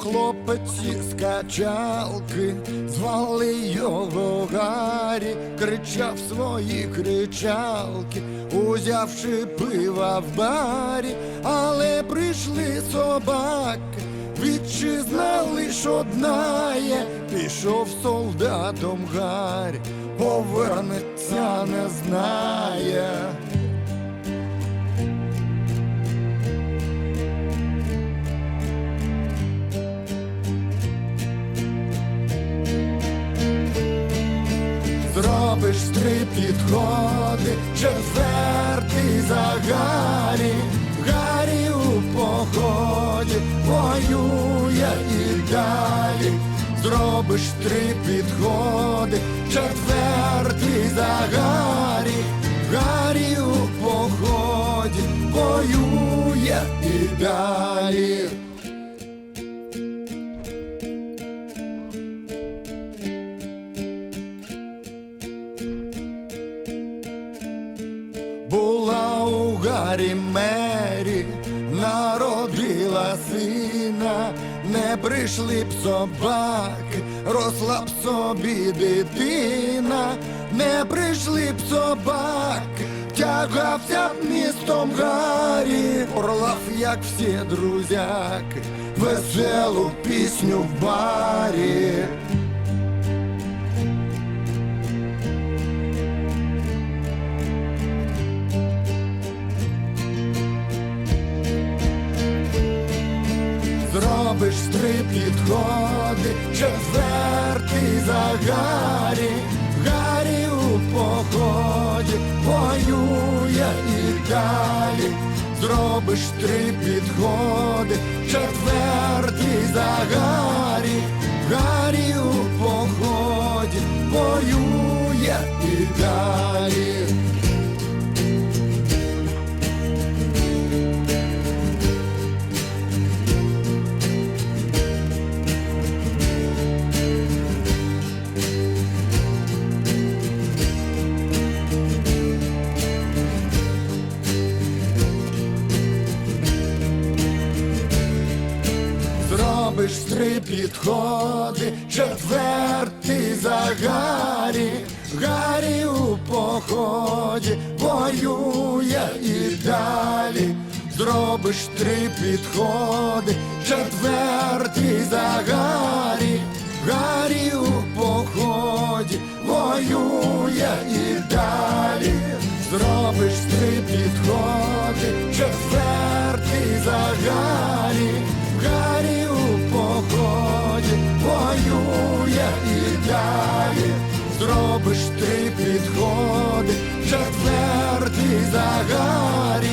хлопець із качалки, звали його Гаррі, кричав свої кричалки, узявши пива в барі, але прийшли собаки. Вітчизна лиш одна є, пішов солдатом Гаррі, повернеться не знає. Зробиш три підходи, четвертий за Гаррі, Гаррі у поході, воює і далі. Зробиш три підходи, четвертий за Гаррі, Гаррі у поході, воює і далі. Гаррі Мері, народила сина, не прийшли б собаки, росла б собі дитина, не прийшли б собаки, тягався б містом Гаррі, орлав, як всі друзяки, веселу пісню в барі. Зробиш три підходи, четвертий за Гаррі, Гаррі у поході, воює і далі. Зробиш три підходи, четвертий за Гаррі, Гаррі у поході, воює і далі. Зробиш три підходи, четвертий за Гаррі, Гаррі у поході, воює і далі. Зробиш три підходи, четвертий за Гаррі, Гаррі у поході, воює і далі. Зробиш три підходи, четвертий за Гаррі, Смерті загорі.